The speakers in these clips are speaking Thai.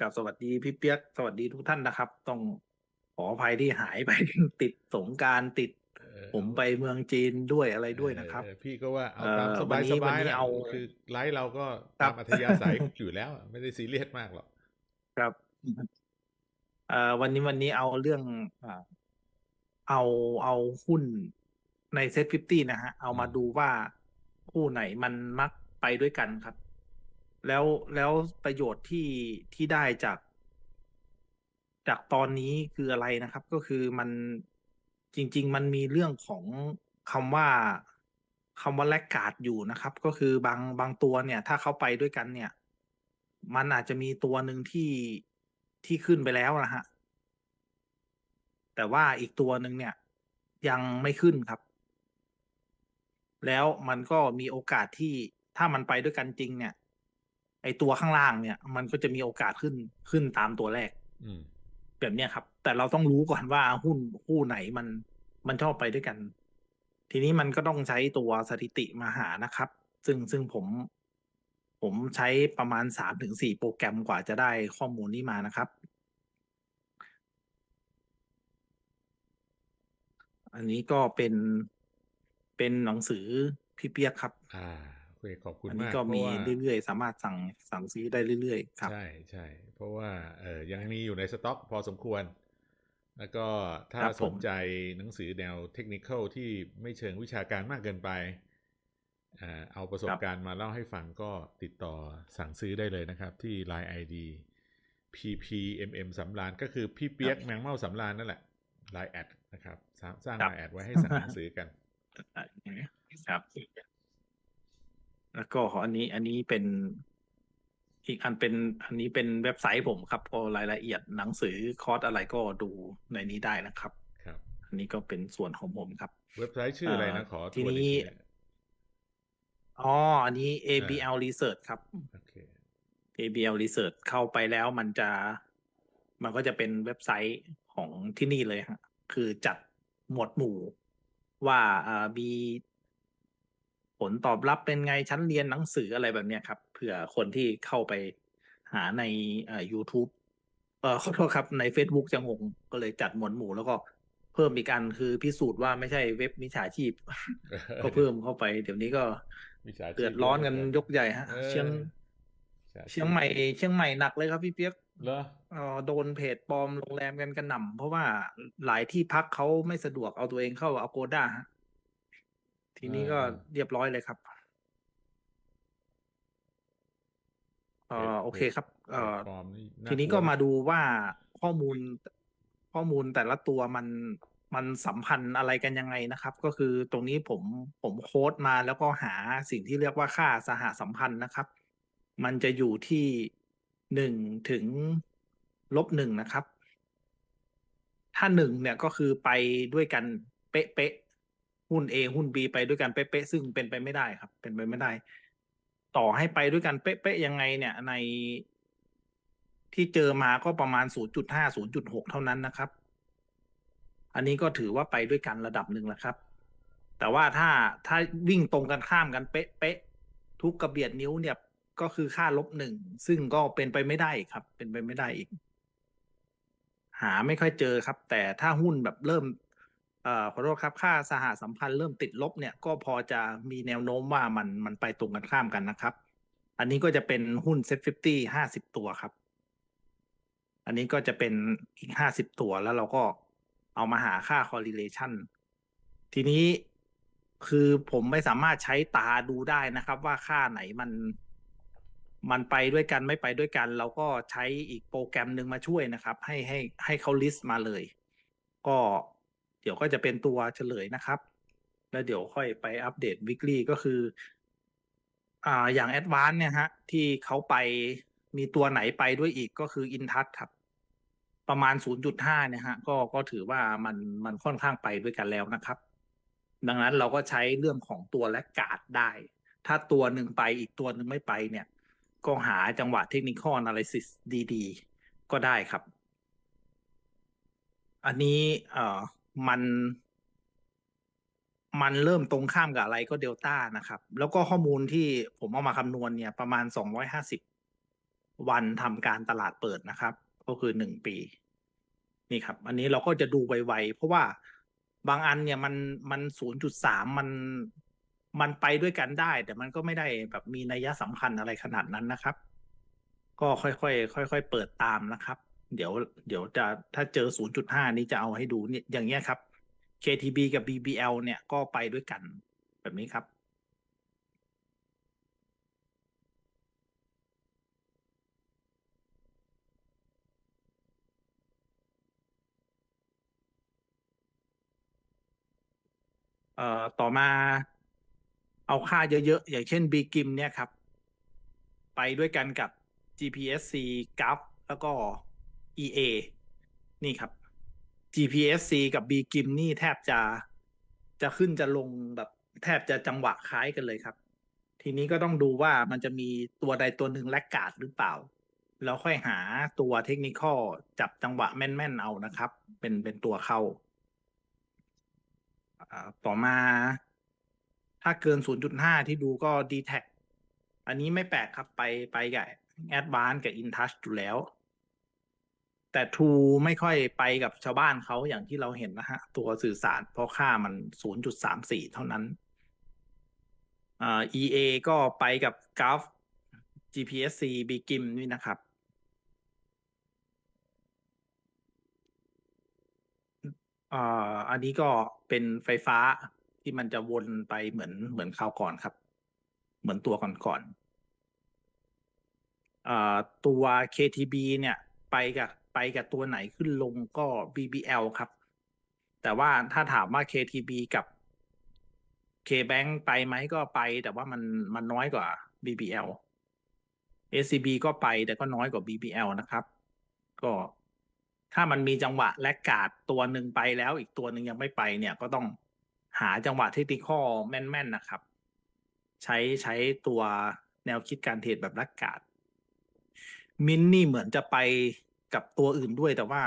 กับสวัสดีพี่เปียกสวัสดีทุกท่านนะครับ ต้องขออภัยที่หายไปติดสงกรารติดเออผมไปเมืองจีนด้วยอะไรด้วยนะครับเออพี่ก็ว่าเอาเอ่อตามสวับานยนี้สวันบายนี้แหละเอาคือไลฟ์เราก็ครัตาบมอัธยาศัยอยู่แล้วอะไม่ได้ซีเรียสมากหรอกครับเอ่อวันนี้วันนี้เอาเรื่องอ่าเอาเอาหุ้นในเซ็ตฟิฟตี้นะฮะ เอามาอืมดูว่าคู่ไหนมันมักไปด้วยกันครับ แล้วแล้วประโยชน์ที่ที่ได้จาก จากตอนนี้คืออะไรนะครับ ก็คือมันจริง ๆ มันมีเรื่องของคำว่าคำว่าแลกการ์ดอยู่นะครับ ก็คือบางบางตัวเนี่ย ถ้าเขาไปด้วยกันเนี่ย มันอาจจะมีตัวหนึ่งที่ที่ขึ้นไปแล้วนะฮะแต่ว่าอีกตัวหนึ่งเนี่ย ยังไม่ขึ้นครับ แล้วมันก็มีโอกาสที่ถ้ามันไปด้วยกันจริงเนี่ย ไอตัวข้างล่างเนี่ย มันก็จะมีโอกาสขึ้นขึ้นตามตัวแรกอืมแบบเนี้ยครับ แต่เราต้องรู้ก่อนว่าหุ้นคู่ไหนมันมันชอบไปด้วยกัน ทีนี้มันก็ต้องใช้ตัวสถิติมาหานะครับ ซึ่งซึ่งผม ผมใช้ประมาณสามถึงสี่โปรแกรมกว่าจะได้ข้อมูลนี้มานะครับ อันนี้ก็เป็นเป็นหนังสือพี่เปียกครับ อ่าโอ เคขอบคุณอันนี้มากก็เพมีราะว่าเรื่อยๆ สามารถสั่งสั่งซื้อได้เรื่อยๆ ครับ ใช่ใช่เพราะว่าเออยังมีอยู่ในสต็อกพอสมควร แล้วก็ถ้าครับสผนมใจหนังสือแนวเทคนิคที่ไม่เชิงวิชาการมากเกินไปอ่าเอาประสบการณ์มาเล่าให้ฟังก็ติดต่อสั่งซื้อได้เลยนะครับ ที่ Line ID PPMM สำรานก็คือพี่เปียกแมงเม่าสำรานนั่นแหละ Line แอดนะครับ สร้างสร้างครับ Line แอดไว้ให้สั่งหนังสือกันครับ แล้วก็อันนี้อันนี้เป็น อีกอันเป็น อันนี้เป็นเว็บไซต์ผมครับ ก็รายละเอียดหนังสือคอร์สอะไรก็ดูในนี้ได้นะครับ ครับ อันนี้ก็เป็นส่วนของผมครับ เว็บไซต์ชื่ออะไรนะขอทีทวนอีกนี้ทีนะอ๋ออันนี้ ABL Research ครับ โอเค ABL Research เข้าไปแล้วมันจะ มันก็จะเป็นเว็บไซต์ของที่นี่เลยฮะ คือจัดหมวดหมู่ว่าอ่ามี ผลตอบรับเป็นไงชั้นเรียนหนังสืออะไรแบบเนี้ยครับ เผื่อคนที่เข้าไปหาในอ่า YouTube เออขอโทษครับใน Facebook จะงงก็เลยจัดหมวดหมู่แล้วก็เพิ่มอีกอันคือพิสูจน์ว่าไม่ใช่เว็บมิจฉาชีพ ก็เพิ่มเข้าไป เดี๋ยวนี้ก็วิชาชีพเดือดร้อนกันยกใหญ่ฮะ ออเชียงวิชาชีพเชียงใหม่เชียงใหม่หนักเลยครับพี่เปียก เหรอ เอ่อโดนเพจปลอมโรงแรมกันกระหน่ำเพราะว่าหลายที่พักเขาไม่สะดวกเอาตัวเองเข้าอ g โกด้าฮะ ทีนี้ก็เรียบร้อยเลยครับเอ่อโอเคครับเอ่อแพลตฟอร์มนี่าทีนี้ลัวก็มาดูว่าข้อมูลข้อมูลแต่ละตัวมันมันสัมพันธ์อะไรกันยังไงนะครับ ก็คือตรงนี้ผมผมโค้ดมาแล้วก็หาสิ่งที่เรียกว่าค่าสหสัมพันธ์นะครับ มันจะอยู่ที่หนึ่งถึงลบหนึ่งนะครับ ถ้าหนึ่งเนี่ยก็คือไปด้วยกันเป๊ะเป๊ะๆ หุ้น A หุ้น B ไปด้วยกันเป๊ะๆซึ่งเป็นไปไม่ได้ครับ เป็นไปไม่ได้ ต่อให้ไปด้วยกันเป๊ะๆยังไง เนี่ย ในที่เจอมาก็ประมาณ 0.5 0.6 เท่านั้นนะครับ อันนี้ก็ถือว่าไปด้วยกันระดับหนึ่งแล้วครับ แต่ว่าถ้าถ้าวิ่งตรงกันข้ามกันเป๊ะๆทุกกระเบียดนิ้วเนี่ยก็คือค่าลบหนึ่ง ซึ่งก็เป็นไปไม่ได้ครับ เป็นไปไม่ได้อีก หาไม่ค่อยเจอครับ แต่ถ้าหุ้นแบบเริ่ม ขอโทษครับค่าสหสัมพันธ์เริ่มติดลบเนี่ยก็พอจะมีแนวโน้มว่ามันมันไปตรงกันข้ามกันนะครับ อันนี้ก็จะเป็นหุ้นเซ็ตฟิฟตี้ห้าสิบตัวครับ อันนี้ก็จะเป็นอีกห้าสิบตัวแล้วเราก็เอามาหาค่า correlation ทีนี้คือผมไม่สามารถใช้ตาดูได้นะครับ ว่าค่าไหนมันมันไปด้วยกันไม่ไปด้วยกัน เราก็ใช้อีกโปรแกรมหนึ่งมาช่วยนะครับ ให้ให้ให้เขา list มาเลย ก็ เดี๋ยวก็จะเป็นตัวเฉลยนะครับ แล้วเดี๋ยวค่อยไปอัปเดต weekly ก็คือ อ่าอย่าง advance เนี่ยฮะ ที่เขาไปมีตัวไหนไปด้วยอีกก็คือ Intouch ครับ ประมาณ 0.5เนี่ยฮะ ก็ก็ถือว่ามันมันค่อนข้างไปด้วยกันแล้วนะครับ ดังนั้นเราก็ใช้เรื่องของตัวและกาดได้ ถ้าตัวหนึ่งไปอีกตัวหนึ่งไม่ไปเนี่ย ก็หาจังหวะเทคนิคอ a นาลิซิสดี ๆ ก็ได้ครับ อันนี้เอ่อ มันมันเริ่มตรงข้ามกับอะไรก็เดลต้านะครับ แล้วก็ข้อมูลที่ผมเอามาคำนวณเนี่ย ประมาณสองร้อยห้าสิบวันทำการตลาดเปิดนะครับ ก็คือหนึ่งปี นี่ครับ อันนี้เราก็จะดูไวๆ เพราะว่าบางอันเนี่ยมันมันศูนย์จุดสามมันมันไปด้วยกันได้ แต่มันก็ไม่ได้แบบมีนัยสำคัญอะไรขนาดนั้นนะครับ ก็ค่อยๆค่อยๆเปิดตามนะครับ เดี๋ยวเดี๋ยวจะถ้าเจอ 0.5 นี้จะเอาให้ดูเนี่ยอย่างเงี้ยครับ KTB กับ BBL เนี่ยก็ไปด้วยกันแบบนี้ครับ เอ่อต่อมาเอาค่าเยอะๆ อย่างเช่น B กิมเนี่ยครับ ไปด้วยกันกับ GPSC g r a p แล้วก็ EA นี่ครับ GPSC กับ B กิมนี่แทบจะจะขึ้นจะลงแบบแทบจะจังหวะคล้ายกันเลยครับ ทีนี้ก็ต้องดูว่ามันจะมีตัวใดตัวหนึ่งแลกกาดหรือเปล่า แล้วค่อยหาตัวเทคนิคอลจับจังหวะแม่นๆเอานะครับ เป็นเป็นตัวเข้าอ่าต่อมา ถ้าเกิน 0.5 ที่ดูก็ d t แทอันนี้ไม่แปลกครับไปไปกับ Advance กับ InTouch อยู่แล้ว แต่ True ไม่ค่อยไปกับชาวบ้านเขาอย่างที่เราเห็นนะฮะ ตัวสื่อสารเพราะค่ามัน 0.34 เท่านั้นอ่า EA ก็ไปกับ g u f GPSC b g i m นี่นะครับ อ่าอันนี้ก็เป็นไฟฟ้าที่มันจะวนไปเหมือนเหมือนคราวก่อนครับ เหมือนตัวก่อนๆอ่าตัว KTB เนี่ยไปกับ ไปกับตัวไหนขึ้นลงก็ BBL ครับ แต่ว่าถ้าถามว่า KTB กับ KBank ไปไหมก็ไป แต่ว่ามันมันน้อยกว่า BBL SCB ก็ไปแต่ก็น้อยกว่า BBL นะครับ ก็ถ้ามันมีจังหวะและกาดตัวหนึ่งไปแล้วอีกตัวหนึ่งยังไม่ไปเนี่ยก็ต้องหาจังหวะเทคนิคอแม่นๆนะครับ ใช้ใช้ตัวแนวคิดการเทรดแบบลักกาดมินนี่เหมือนจะไป กับตัวอื่นด้วยแต่ว่า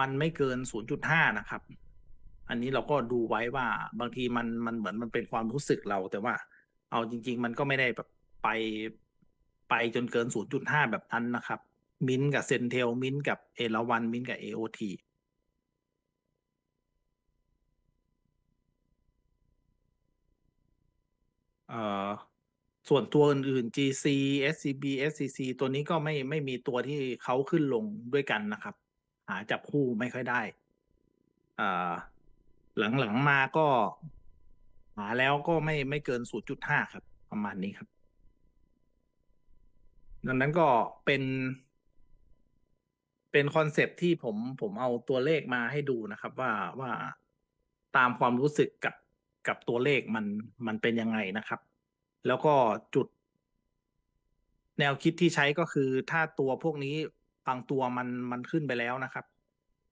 มันไม่เกิน 0.5 นะครับ อันนี้เราก็ดูไว้ว่าบางทีมันมันเหมือนมันเป็นความรู้สึกเรา แต่ว่า เอาจริง ๆ มันก็ไม่ได้แบบไปไปจนเกิน 0.5 แบบนั้นนะครับ มินกับเซนเทลมินกับเอราวันมินกับ AOT เอ่อ ส่วนตัวอื่นๆ GC SCB SCC ตัวนี้ก็ไม่ไม่มีตัวที่เขาขึ้นลงด้วยกันนะครับ หาจับคู่ไม่ค่อยได้อ่าหลังๆมาก็ หาแล้วก็ไม่ไม่เกิน 0.5 ครับ ประมาณนี้ครับ ดังนั้นก็เป็นเป็นคอนเซปที่ผมผมเอาตัวเลขมาให้ดูนะครับ ว่าว่าตามความรู้สึกกับกับตัวเลขมันมันเป็นยังไงนะครับ แล้วก็จุด แนวคิดที่ใช้ก็คือ ถ้าตัวพวกนี้บางตัวมันมันขึ้นไปแล้วนะครับ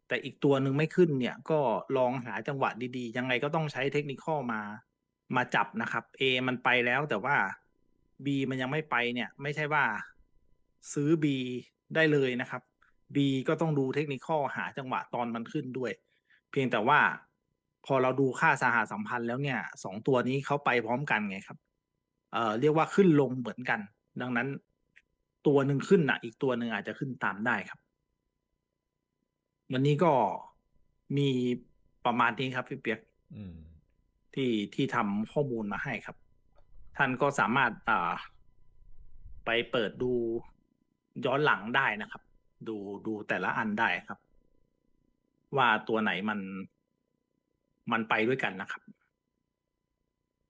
แต่อีกตัวหนึ่งไม่ขึ้นเนี่ย ก็ลองหาจังหวะดีๆ ยังไงก็ต้องใช้เทคนิคข้อมามาจับนะครับ A มันไปแล้วแต่ว่า B มันยังไม่ไปเนี่ย ไม่ใช่ว่าซื้อ B ได้เลยนะครับ B ก็ต้องดูเทคนิคข้อหาจังหวะตอนมันขึ้นด้วย เพียงแต่ว่าพอเราดูค่าสหสัมพันธ์แล้วเนี่ยสองตัวนี้เขาไปพร้อมกันไงครับ เอ่อเรียกว่าขึ้นลงเหมือนกัน ดังนั้น ตัวหนึ่งขึ้นอะ อีกตัวหนึ่งอาจจะขึ้นตามได้ครับ วันนี้ก็มีประมาณนี้ครับพี่เปียกอืมที่ที่ทำข้อมูลมาให้ครับ ท่านก็สามารถอ่าไปเปิดดูย้อนหลังได้นะครับ ดูดูแต่ละอันได้ครับ ว่าตัวไหนมันมันไปด้วยกันนะครับ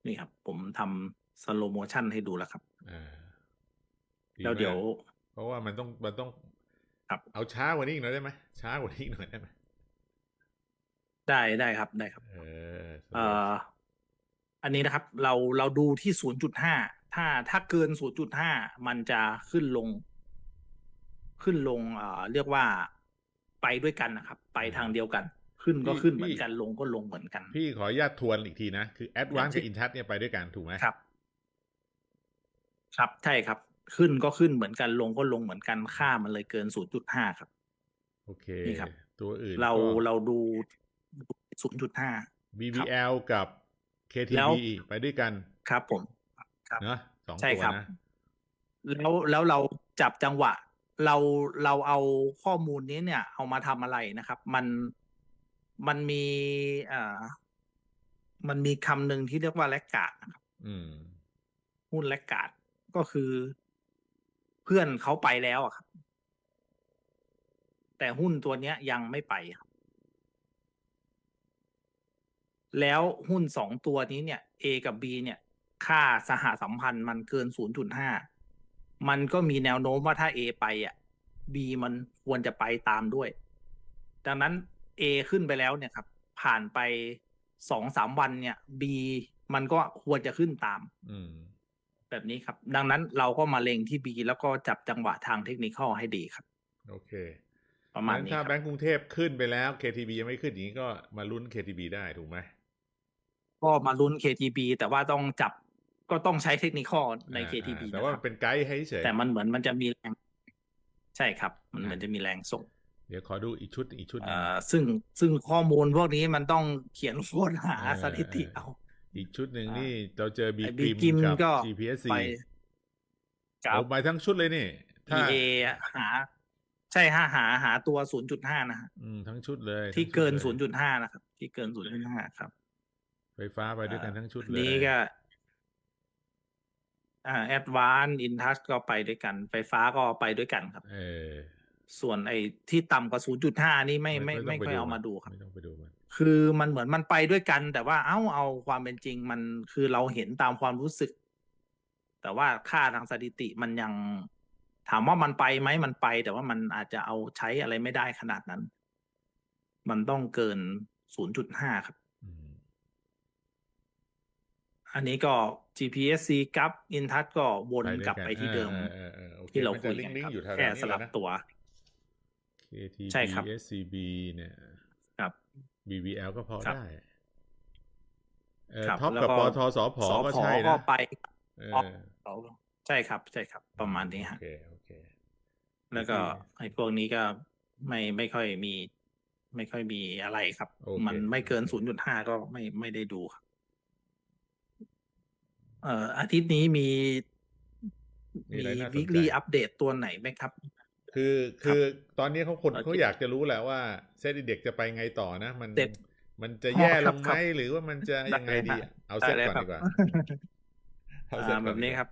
นี่ครับ ผมทำ สโลโมชันให้ดูแล้วครับอ่าแล้วเดี๋ยวมากเพราะว่ามันต้องมันต้องครับเอาช้ากว่านี้อีกหน่อยได้ไหมช้ากว่านี้อีกหน่อยได้ไหมได้ได้ครับได้ครับ เออเอ่ออันนี้นะครับ เราเราดูที่0.5ถ้าถ้าเกิน0.5มันจะขึ้นลง ขึ้นลงเอ่อเรียกว่าไปด้วยกันนะครับ ไปทางเดียวกัน ขึ้นก็ขึ้นเหมือนกันลงก็ลงเหมือนกัน พี่ขออนุญาตทวนอีกทีนะ คือ Advance ครับกับ Intouch เนี่ยไปด้วยกันถูกไหมครับ ครับใช่ครับ ขึ้นก็ขึ้นเหมือนกันลงก็ลงเหมือนกันค่ามันเลยเกิน 0.5 ครับ โอเคนี่ครับ ตัวอื่นเราก็เราดู 0.5 BBL กับแล้ว KTB ไปด้วยกันครับผมครับเนอะสองใช่ตัวครับนะแล้วแล้วเราจับจังหวะ เราเราเอาข้อมูลนี้เนี่ย เอามาทำอะไรนะครับ มันมันมีอ่ามันมีคำหนึ่งที่เรียกว่าแลกกาดนะครับอืมหุ้นแลกกาด ก็คือ เพื่อนเขาไปแล้วอะครับ แต่หุ้นตัวเนี้ยยังไม่ไปครับ แล้วหุ้นสองตัวนี้เนี่ย A กับ B เนี่ย ค่าสหสัมพันธ์มันเกิน 0.5 มันก็มีแนวโน้มว่าถ้า A ไปอะ B มันควรจะไปตามด้วย ดังนั้น A ขึ้นไปแล้วเนี่ยครับ ผ่านไปสองสามวันเนี่ย B มันก็ควรจะขึ้นตาม อืม แบบนี้ครับ ดังนั้นเราก็มาเล็งที่ B แล้วก็จับจังหวะทางเทคนิคให้ดีครับ โอเค ประมาณงั้นนี้ถ้าคแบรับงก์กรุงเทพขึ้นไปแล้ว KTB ยังไม่ขึ้นอย่างนี้ก็มาลุ้น KTB ได้ถูกไหมก็มาลุ้น KTB แต่ว่าต้องจับก็ต้องใช้เทคนิคในอ่า KTB อ่าแต่นะว่าครับเป็นไกด์ให้เฉยแต่มันเหมือนมันจะมีแรง ใช่ครับ มันเหมือนจะมีแรงส่ง เดี๋ยวขอดูอีกชุดอีกชุดหนึงเอ่อซึ่งซึ่งข้อมูลพวกนี้มันต้องเขียนโค้ดหาเออสถิติเออเอา อีกชุดหนึ่งอ่านี่นี่เราเจอ B ไอ้ก B ริม Grim กับก็ GPSC ไปกับโอ้ไปทั้งชุดเลยนี่ถ้า EA อะหา ใช่ฮะหาหาตัว0.5นะฮะอืมทั้งชุดเลย ที่ทั้งชุดเกินลย0.5นะครับ ที่เกิน0.5ครับ ไฟฟ้าไปด้วยกันทั้งชุดอันเลยนี้ก็อ่าแอดวานอินทัชก็ไปด้วยกัน ไฟฟ้าก็ไปด้วยกันครับ เออส่วนไอ้ที่ต่ำกว่า0.5นี่ไม่ไม่ไม่ต้งปค่อยเอามาดูครับ ไม่ต้องไปดูมัน คือมันเหมือนมันไปด้วยกัน แต่ว่าเอ้าเอาความเป็นจริงมันคือเราเห็นตามความรู้สึก แต่ว่าค่าทางสถิติมันยัง ถามว่ามันไปไหมมันไป แต่ว่ามันอาจจะเอาใช้อะไรไม่ได้ขนาดนั้น มันต้องเกิน0.5ครับอืมอันนี้ก็ GPSC กับ Intouch ก็วนไปด้วยกลับไปที่เดิมออออออโอคที่เรามันคุจะยกันลิงครับก์ๆอยู่แถวๆแค่นี้สลับเลยนะตัว KTB ใช่ครับ SCB เนี่ยครับ BBL ก็พอครับได้เออครับท็อปแล้วกับก็ปทสพสก็พใช่ก็นะไปเอท็อปอใช่ครับใช่ครับ ประมาณนี้โอฮะเคโอเค แล้วก็ไอ้พวกนี้ก็ไม่ไม่ค่อยมี ไม่ค่อยมีอะไรครับโอเคมันไม่เกินโอศูนเคย์จุดห้าก็ไม่ไม่ได้ดูครับเอ่ออาทิตย์นี้มีมีมีอะไรน่าสนวิกใจฤตอัปเดตตัวไหนไหมครับ คือคือตอนนี้เขาคนโอเคเขาอยากจะรู้แหละว่าเซตเด็กจะไปไงต่อนะ มันเสร็จมันจะแย่อ๋อคลรับงไหครัมบหรือว่ามันจะยังไงดีได้อะเอาได้เซตเลยก่อนครับดีกว่าเอาเซตอ่าก่แบอนบนี้ดีกว่าครับ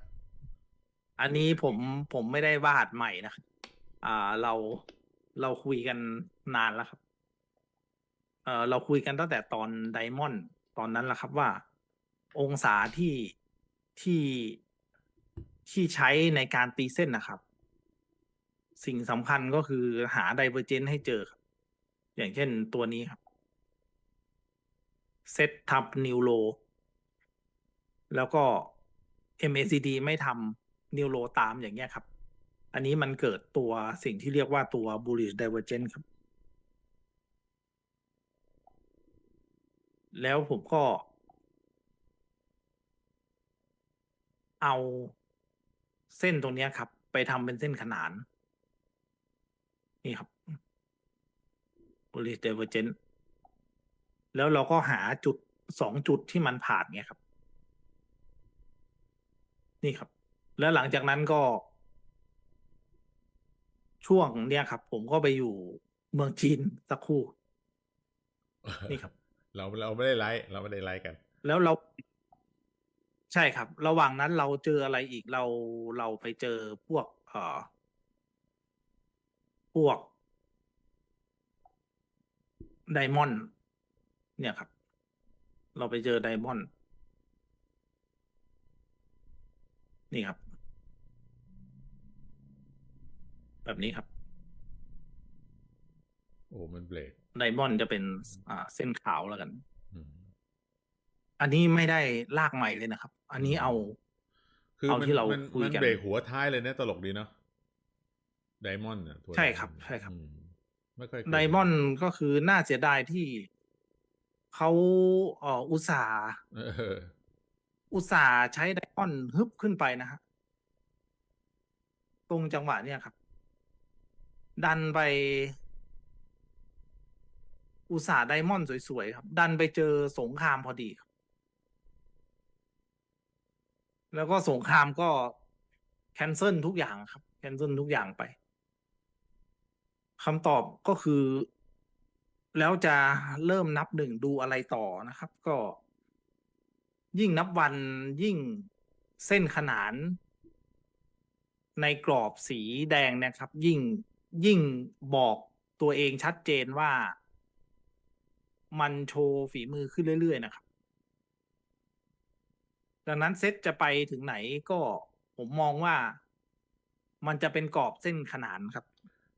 อันนี้ผมผมไม่ได้วาดใหม่นะครับอ่าเราเราคุยกันนานแล้วครับ เออเราคุยกันตั้งแต่ตอนไดมอนด์ตอนนั้นแหละครับว่า องศาที่ที่ที่ใช้ในการตีเส้นนะครับ สิ่งสำคัญก็คือหาไดเวอร์เจนให้เจอครับ อย่างเช่นตัวนี้ครับเซตทับนิวโลแล้วก็ MACD ไม่ทำนิวโลตามอย่างเงี้ยครับ อันนี้มันเกิดตัวสิ่งที่เรียกว่าตัว bullish divergence ครับ แล้วผมก็ เอาเส้นตรงนี้ครับ ไปทำเป็นเส้นขนาน นี่ครับ bullish divergence แล้วเราก็หาจุดสองจุดที่มันผ่านเงี้ยครับ นี่ครับ แล้วหลังจากนั้นก็ ช่วงเนี้ยครับ ผมก็ไปอยู่เมืองจีนสักครู่ นี่ครับ เราเราไม่ได้ไลฟ์เราไม่ได้ไลฟ์กัน แล้วเราใช่ครับ ระหว่างนั้นเราเจออะไรอีกเราเราไปเจอพวก เอ่อ พวกไดมอนด์เนี่ยครับ เราไปเจอไดมอนด์นี่ครับ แบบนี้ครับ โอ้มันเบรกไดมอนด์จะเป็นอ่าเส้นขาวแล้วกันอืมอันนี้ไม่ได้ลากใหม่เลยนะครับ อันนี้เอา คือเอามันที่เรามันคุยมันกันเบรกหัวท้ายเลยนะตลกดีเนาะ ไดมอนด์อะตัวใช่ครับ ใช่ครับอืมไม่ค่อยเคยไดมอนด์ก็คือน่าเสียดายที่เขาเอ่ออุตส่าห์เอออุตส่าห์ใช้ไดมอนด์ฮึบขึ้นไปนะฮะ ตรงจังหวะเนี่ยครับ ดันไป อุตส่าห์ไดมอนด์สวยๆครับ ดันไปเจอสงครามพอดีครับ แล้วก็สงครามก็แคนเซิลทุกอย่างครับ แคนเซิลทุกอย่างไป คำตอบก็คือ แล้วจะเริ่มนับหนึ่งดูอะไรต่อนะครับ ก็ ยิ่งนับวันยิ่งเส้นขนาน ในกรอบสีแดงนะครับ ยิ่งยิ่งบอกตัวเองชัดเจนว่า มันโชว์ฝีมือขึ้นเรื่อย ๆ นะครับ ดังนั้นเซตจะไปถึงไหนก็ผมมองว่ามันจะเป็นกรอบเส้นขนานครับ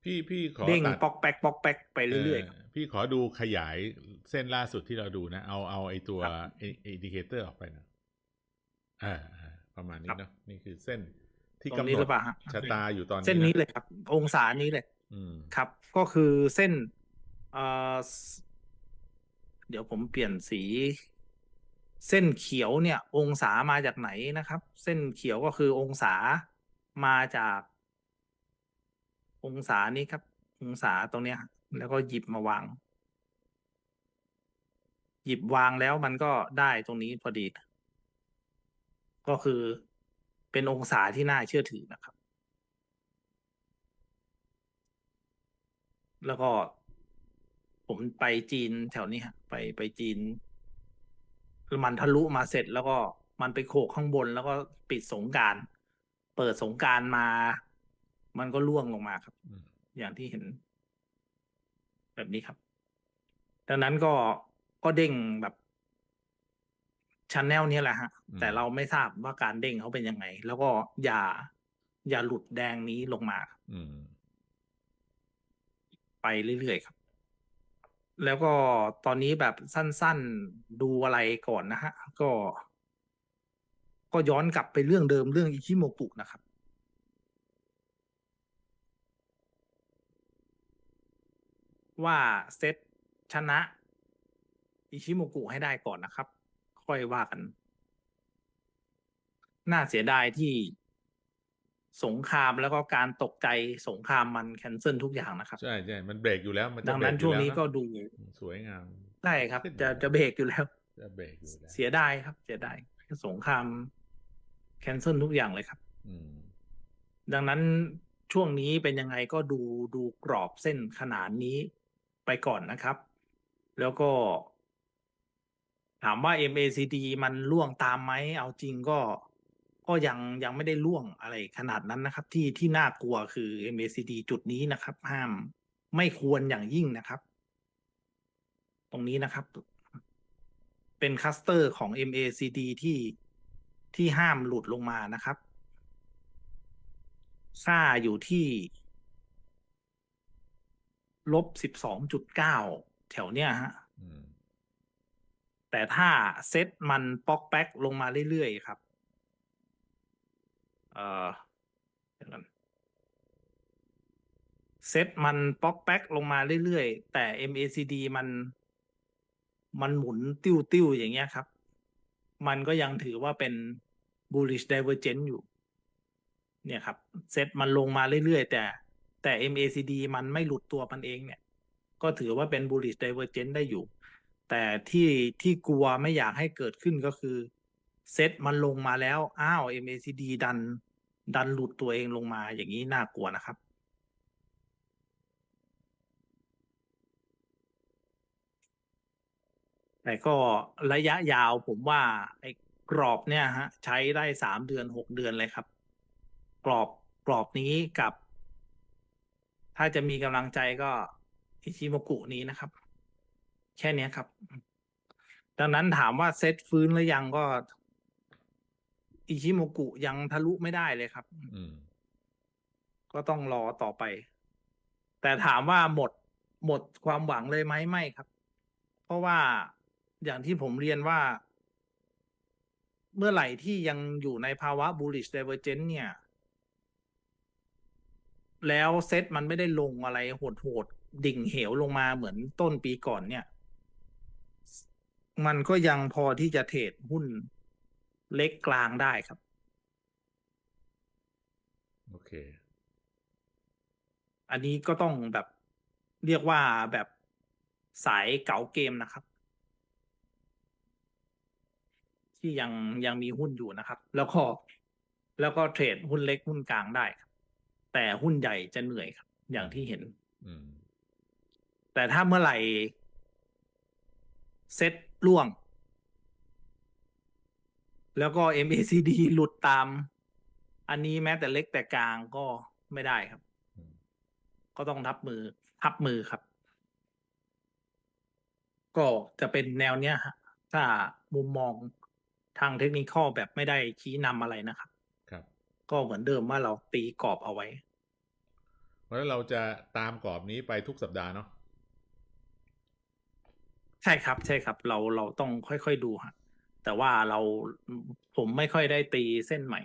พี่พี่ขอเด้งตัดปอกแป๊กปอกแป๊กไปเรื่อยๆครับพี่ขอดูขยายเส้นล่าสุดที่เราดูนะ เอาเอาไอตัวครับอินดิเคเตอร์ออกไปนะอ่าอ่าประมาณนี้ครับเนาะนี่คือเส้นที่ตรกำงหนี้นหดรือเปล่าฮะชะตาอยู่ตอนนี้เส้นนี้ะเลยครับ องศานี้เลยอืมครับ ก็คือเส้นเอ่อสเดี๋ยวผมเปลี่ยนสี เส้นเขียวเนี่ย องศามาจากไหนนะครับ เส้นเขียวก็คือองศามาจาก องศานี้ครับ องศาตรงเนี้ย แล้วก็หยิบมาวาง หยิบวางแล้วมันก็ได้ตรงนี้พอดี ก็คือเป็นองศาที่น่าเชื่อถือนะครับ แล้วก็ผมไปจีนแถวนี้ฮะไปไปจีนมันทะลุมาเสร็จแล้วก็มันไปโขกข้างบนแล้วก็ปิดสงการ เปิดสงการมา มันก็ล่วงลงมาครับอืมอย่างที่เห็น แบบนี้ครับ ดังนั้นก็ก็เด้งแบบชันแนลนี้ยแหละฮะอืมแต่เราไม่ทราบว่าการเด้งเขาเป็นยังไง แล้วก็อย่า อย่าหลุดแดงนี้ลงมาครับอืมไปเรื่อยๆครับ แล้วก็ตอนนี้แบบสั้นๆดูอะไรก่อนนะฮะ ก็ ก็ย้อนกลับไปเรื่องเดิมเรื่องอิชิโมกุนะครับ ว่าเซตชนะอิชิโมกุให้ได้ก่อนนะครับ ค่อยว่ากัน น่าเสียดายที่สงครามแล้วก็การตกใจสงครามมันแคนเซิลทุกอย่างนะครับ ใช่ใช่มันเบรกอยู่แล้วมันจะดังเบรนั้กนอช่ยู่วงแล้วนี้นะก็ดูสวยงามได้ครับขึ้นจะอยู่จะเบรกอยู่แล้ว จะเบรกอยู่แล้วเสียดายครับ เสียดายสงครามแคนเซิลทุกอย่างเลยครับอืมดังนั้นช่วงนี้เป็นยังไงก็ดูดูกรอบเส้นขนานนี้ ไปก่อนนะครับ แล้วก็ ถามว่า MACD มันล่วงตามไหม เอาจริงก็ก็ยังยังไม่ได้ล่วงอะไรขนาดนั้นนะครับ ที่ที่น่ากลัวคือ MACD จุดนี้นะครับ ห้ามไม่ควรอย่างยิ่งนะครับ ตรงนี้นะครับ เป็นคัสเตอร์ของ MACD ที่ที่ห้ามหลุดลงมานะครับ ค่าอยู่ที่ ลบสิบสองจุดเก้าแถวเนี้ยฮะอืมแต่ถ้าเซตมันป๊อกแป๊กลงมาเรื่อยๆครับ เอ่อเดี๋ยวกันเซตมันป๊อกแป๊กลงมาเรื่อยๆ แต่ MACD มันมันหมุนติ้วๆอย่างเงี้ยครับ มันก็ยังถือว่าเป็น bullish divergence อยู่ เนี่ยครับ เซตมันลงมาเรื่อยๆ แต่ แต่ MACD มันไม่หลุดตัวมันเองเนี่ย ก็ถือว่าเป็น bullish divergence ได้อยู่ แต่ที่ที่กลัวไม่อยากให้เกิดขึ้นก็คือเซตมันลงมาแล้ว อ้าว MACD ดัน ดันหลุดตัวเองลงมาอย่างนี้น่ากลัวนะครับ แต่ก็ระยะยาวผมว่าไอ้กรอบเนี่ยฮะ ใช้ได้สามเดือนหกเดือนเลยครับ กรอบกรอบนี้กับ ถ้าจะมีกำลังใจก็อิชิโมกุนี้นะครับ แค่เนี้ยครับ ดังนั้นถามว่าเซตฟื้นหรือยังก็ อิชิโมกุยังทะลุไม่ได้เลยครับอืมก็ต้องรอต่อไป แต่ถามว่าหมดหมดความหวังเลยไหมไม่ครับ เพราะว่าอย่างที่ผมเรียนว่า เมื่อไหร่ที่ยังอยู่ในภาวะ bullish divergence เนี่ย แล้วเซตมันไม่ได้ลงอะไรโหดๆดิ่งเหวลงมาเหมือนต้นปีก่อนเนี่ย มันก็ยังพอที่จะเทรดหุ้นเล็กกลางได้ครับ โอเค อันนี้ก็ต้องแบบเรียกว่าแบบสายเก๋าเกมนะครับ ที่ยังยังมีหุ้นอยู่นะครับ แล้วก็แล้วก็เทรดหุ้นเล็กหุ้นกลางได้ครับ แต่หุ้นใหญ่จะเหนื่อยครับ อย่างที่เห็นอืมแต่ถ้าเมื่อไหร่เซ็ตล่วง แล้วก็ MACD หลุดตาม อันนี้แม้แต่เล็กแต่กลางก็ไม่ได้ครับอืมก็ต้องทับมือ ทับมือครับ ก็จะเป็นแนวเนี้ยฮะถ้ามุมมองทางเทคนิคแบบไม่ได้ชี้นำอะไรนะครับครับ ก็เหมือนเดิมว่าเราตีกรอบเอาไว้ เพราะฉะนั้นเราจะตามกรอบนี้ไปทุกสัปดาห์เนาะใช่ครับ ใช่ครับ เราเราต้องค่อยๆดูฮะแต่ว่าเราผมไม่ค่อยได้ตีเส้นใหม่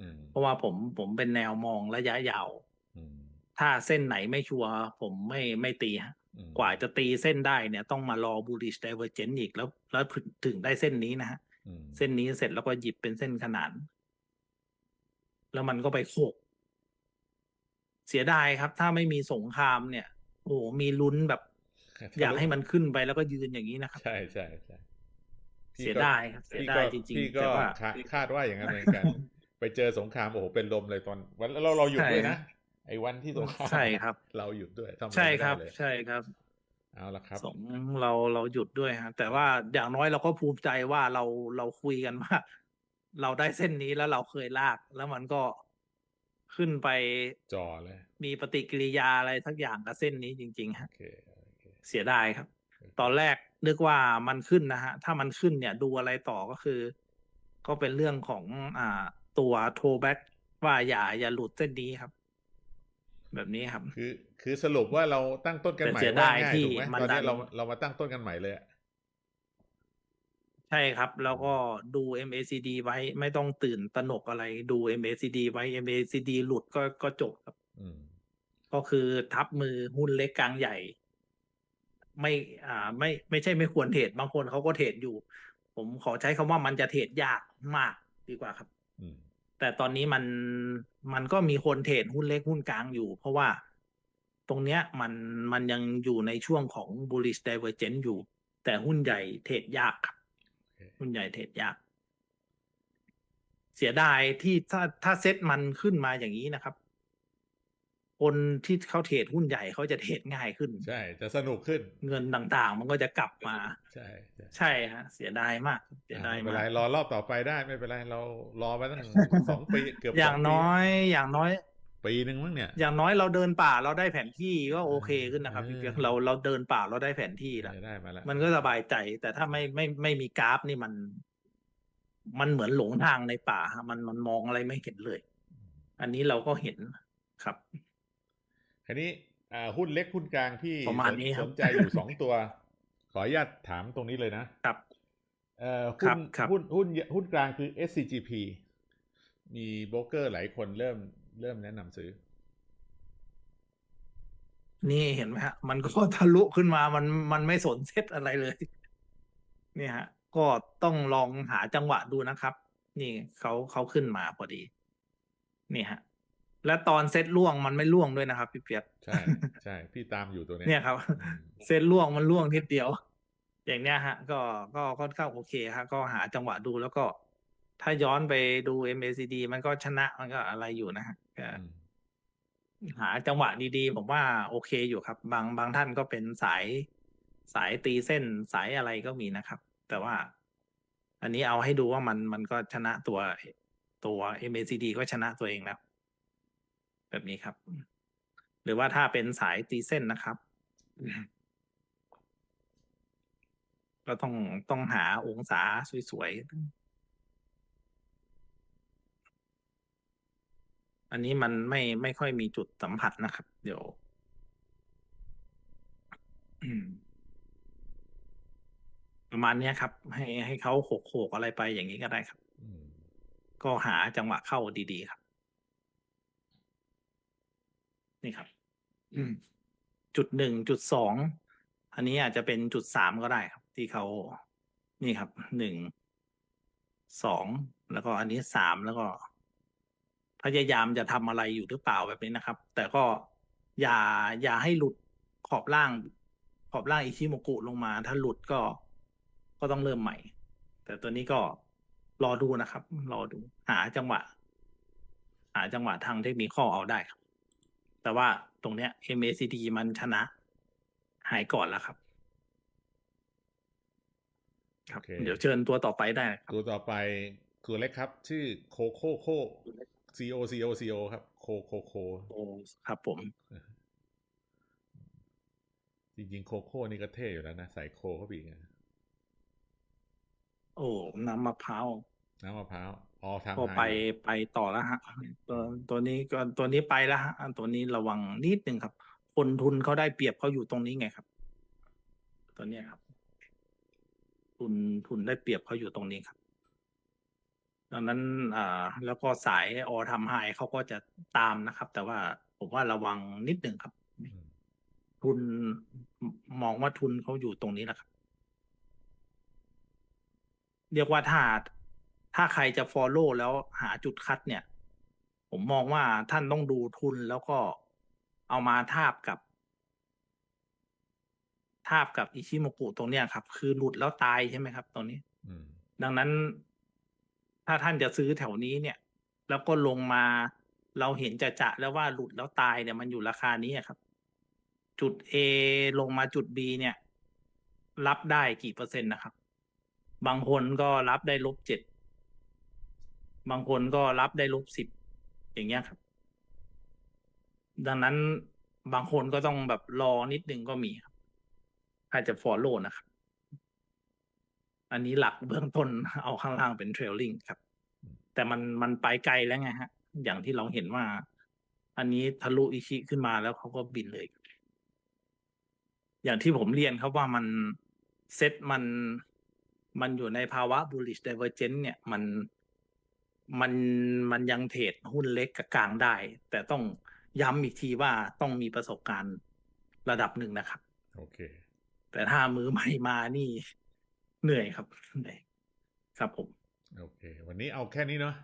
อืมเพราะว่าผมผมเป็นแนวมองระยะยาวอืมถ้าเส้นไหนไม่ชัวร์ผมไม่ไม่ตีฮะอืมกว่าจะตีเส้นได้เนี่ยต้องมารอ bullish divergence อีกแล้ว แล้วถึงได้เส้นนี้นะฮะอืมเส้นนี้เสร็จแล้วก็หยิบเป็นเส้นขนาน แล้วมันก็ไปโขกเสียดายครับ ถ้าไม่มีสงครามเนี่ย โอ้โหมีลุ้นแบบ อยากให้มันขึ้นไปแล้วก็ยืนอย่างนี้นะครับ ใช่ใช่ใช่พี่เสียก็ดายครับ เสียพี่ดาก็ยจริงพี่ๆก็แต่ว่าคาคาดว่าอย่างนั้นเหมือนกัน ไปเจอสงครามโอ้โหเป็นลมเลยตอนวันแล้วเราเราหยุดใช่ด้วยนะไอ้วันที่สงครามใช่ครับ เราหยุดด้วยทำอะไใช่ไม่ครับได้เลยใช่ครับเอาละครับสงเราเราหยุดด้วยฮะแต่ว่าอย่างน้อยเราก็ภูมิใจว่าเราเราคุยกันว่า เราได้เส้นนี้แล้วเราเคยลาก แล้วมันก็ขึ้นไปจอเลย มีปฏิกิริยาอะไรทักอย่างกับเส้นนี้จริงๆโอฮะเคโอเคเสียดายครับ ตอนแรกนึกว่ามันขึ้นนะฮะ ถ้ามันขึ้นเนี่ยดูอะไรต่อก็คือ ก็เป็นเรื่องของอ่าตัวโทแบ็กว่าอย่าอย่าหลุดเส้นนี้ครับ แบบนี้ครับ คือ คือสรุปว่าเราตั้งต้นกันใหม่แต่เสียว่าดายง่ายที่ถูกไหมมันตอนนี้ดันเราเรามาตั้งต้นกันใหม่เลยอะใช่ครับ แล้วก็ดู MACD ไว้ไม่ต้องตื่นตระหนกอะไรดู MACD ไว้ MACD หลุดก็ก็จบครับอืมก็คือทับมือหุ้นเล็กกลางใหญ่ ไม่ อ่า ไม่ไม่ใช่ไม่ควรเทรดบางคนเขาก็เทรดอยู่ ผมขอใช้คำว่ามันจะเทรดยากมากดีกว่าครับอืมแต่ตอนนี้มันมันก็มีคนเทรดหุ้นเล็กหุ้นกลางอยู่ เพราะว่าตรงเนี้ยมันมันยังอยู่ในช่วงของ bullish divergence อยู่ แต่หุ้นใหญ่เทรดยากครับ โอเคหุ้นใหญ่เทรดยาก เสียดายที่ถ้าถ้าเซ็ตมันขึ้นมาอย่างนี้นะครับ คนที่เขาเทรดหุ้นใหญ่เขาจะเทรดง่ายขึ้น ใช่ จะสนุกขึ้น เงินต่างๆ มันก็จะกลับมา ใช่ ใช่ใช่ฮะ เสียดายมาก เสียอะดายไม่เป็นมาไรกรอรอบต่อไปได้ไม่เป็นไรเรารอมาตั้งสองปีเกือบอย่างสปีน้อย อย่างน้อย ปีหนึ่งมั้งเนี่ย อย่างน้อยเราเดินป่าเราได้แผนที่ก็โอเคขึ้นนะครับเออพี่เปียกเราเราเดินป่าเราได้แผนที่แล้วได้มาแล้วมันก็สบายใจ แต่ถ้าไม่ไม่ไม่มีกราฟนี่มัน มันเหมือนหลงทางในป่าฮะมันมันมองอะไรไม่เห็นเลย อันนี้เราก็เห็นครับคันนี้อ่าหุ้นเล็กหุ้นกลางที่ประมาณสนนี้ครับสนใจอยู่สองตัว ขออนุญาตถามตรงนี้เลยนะครับเอ่อครัหุ้บนครับหุ้นหุ้นหุ้นกลางคือ SCGP มีโบรกเกอร์หลายคนเริ่ม เริ่มแนะนำซื้อ นี่เห็นไหมฮะ มันก็ทะลุขึ้นมามันมันไม่สนเซตอะไรเลย เนี่ยฮะ ก็ต้องลองหาจังหวะดูนะครับ นี่เขาเขาขึ้นมาพอดี นี่ฮะ และตอนเซตล่วงมันไม่ล่วงด้วยนะครับ พี่เปียกใช่ใช่พี่ตามอยู่ตัวเนี้ยเนี่ยครับอืมเส้นล่วงมันล่วงนิดเดียว อย่างเนี้ยฮะ ก็ก็ค่อนข้างโอเคฮะก็หาจังหวะดูแล้วก็ถ้าย้อนไปดู MACD มันก็ชนะมันก็อะไรอยู่นะฮะก็อืม หาจังหวะดีๆผมว่าโอเคอยู่ครับ บางบางท่านก็เป็นสายสายตีเส้นสายอะไรก็มีนะครับ แต่ว่า อันนี้เอาให้ดูว่ามันมันก็ชนะตัวตัว MACD ก็ชนะตัวเองแล้ว แบบนี้ครับ หรือว่าถ้าเป็นสายตีเส้นนะครับ ก็ต้องต้องหาองศาสวยๆ อันนี้มันไม่ไม่ค่อยมีจุดสัมผัสนะครับ เดี๋ยวอืมประมาณเนี้ยครับ ให้ให้เขาโขกโขกอะไรไปอย่างนี้ก็ได้ครับอืมก็หาจังหวะเข้าดีๆครับ นี่ครับอืมจุดหนึ่งจุดสองอันนี้อาจจะเป็นจุดสามก็ได้ครับ ที่เขานี่ครับหนึ่งสองแล้วก็อันนี้สามแล้วก็ พยายามจะทำอะไรอยู่หรือเปล่าแบบนี้นะครับ แต่ก็อย่าอย่าให้หลุดขอบล่าง ขอบล่างอิชิโมกุลงมา ถ้าหลุดก็ก็ต้องเริ่มใหม่ แต่ตัวนี้ก็รอดูนะครับ รอดูหาจังหวะ หาจังหวะทางเทคนิคเอาได้ครับ แต่ว่าตรงเนี้ย MACD มันชนะ หายก่อนแล้วครับครับโอเคเดี๋ยวเชิญตัวต่อไปได้ครับ ตัวต่อไปตัวเล็กครับ ชื่อโคโคโค C O C O C O ครับ โคโคโคโอ้ครับผม จริงๆ โคโค่นี่ก็เท่อยู่แล้วนะใส่โคเข้าไปอีกนะโอ้น้ำมะพร้าวน้ำมะพร้าวอ๋อทำก็หาไปอยู่ไปต่อแล้วฮะตัวตัวนี้ก็ตัวนี้ไปแล้วฮะอันตัวนี้ระวังนิดนึงครับ คนทุนเขาได้เปรียบเขาอยู่ตรงนี้ไงครับ ตัวเนี้ยครับ ทุนทุนได้เปรียบเขาอยู่ตรงนี้ครับ ดังนั้นอ่าแล้วก็สายออทำไฮเขาก็จะตามนะครับ แต่ว่าผมว่าระวังนิดหนึ่งครับอืมทุนมองว่าทุนเขาอยู่ตรงนี้แหละครับ เรียกว่าถ้าถ้าใครจะ follow แล้วหาจุดคัดเนี่ย ผมมองว่าท่านต้องดูทุนแล้วก็เอามาทาบกับ ทาบกับอิชิโมกุตรงเนี้ยครับ คือหลุดแล้วตายใช่ไหมครับ ตรงนี้อืมดังนั้น ถ้าท่านจะซื้อแถวนี้เนี่ย แล้วก็ลงมาเราเห็นจะจะแล้วว่าหลุดแล้วตายเนี่ยมันอยู่ราคานี้ครับ จุด A ลงมาจุด B เนี่ย รับได้กี่เปอร์เซ็นต์นะครับ บางคนก็รับได้ลบเจ็ดบางคนก็รับได้ลบสิบอย่างเงี้ยครับ ดังนั้นบางคนก็ต้องแบบรอนิดนึงก็มีครับอาจจะ follow นะครับ อันนี้หลักเบื้องต้นเอาข้างล่างเป็นเทรลลิงครับ แต่มันมันไปไกลแล้วไงฮะ อย่างที่เราเห็นว่า อันนี้ทะลุอิชิขึ้นมาแล้วเขาก็บินเลย อย่างที่ผมเรียนครับว่ามันเซ็ตมันมันอยู่ในภาวะ bullish divergence เนี่ยมันมันมันยังเทรดหุ้นเล็กกับกลางได้ แต่ต้องย้ำอีกทีว่าต้องมีประสบการณ์ระดับหนึ่งนะครับ โอเค แต่ถ้ามือใหม่มานี่ เหนื่อยครับเหนื่อยครับผม โอเค วันนี้เอาแค่นี้เนาะ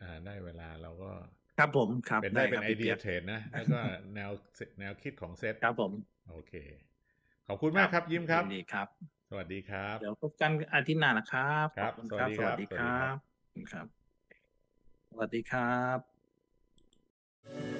อ่า ได้เวลาเราก็ ครับผมครับเป็นได้เป็นครับไอพี่เดียปี๊กเทรดนะ แล้วก็แนวแนวคิดของเซตครับผม โอเค ขอบคุณมากครับยิ้มครับยินดีครับ สวัสดีครับ เดี๋ยวพบกันอาทิตย์หน้านะครับครับขอณสวัสดีสครับวัสดีสวัสดีคครัรับบครับสวัสดีครับ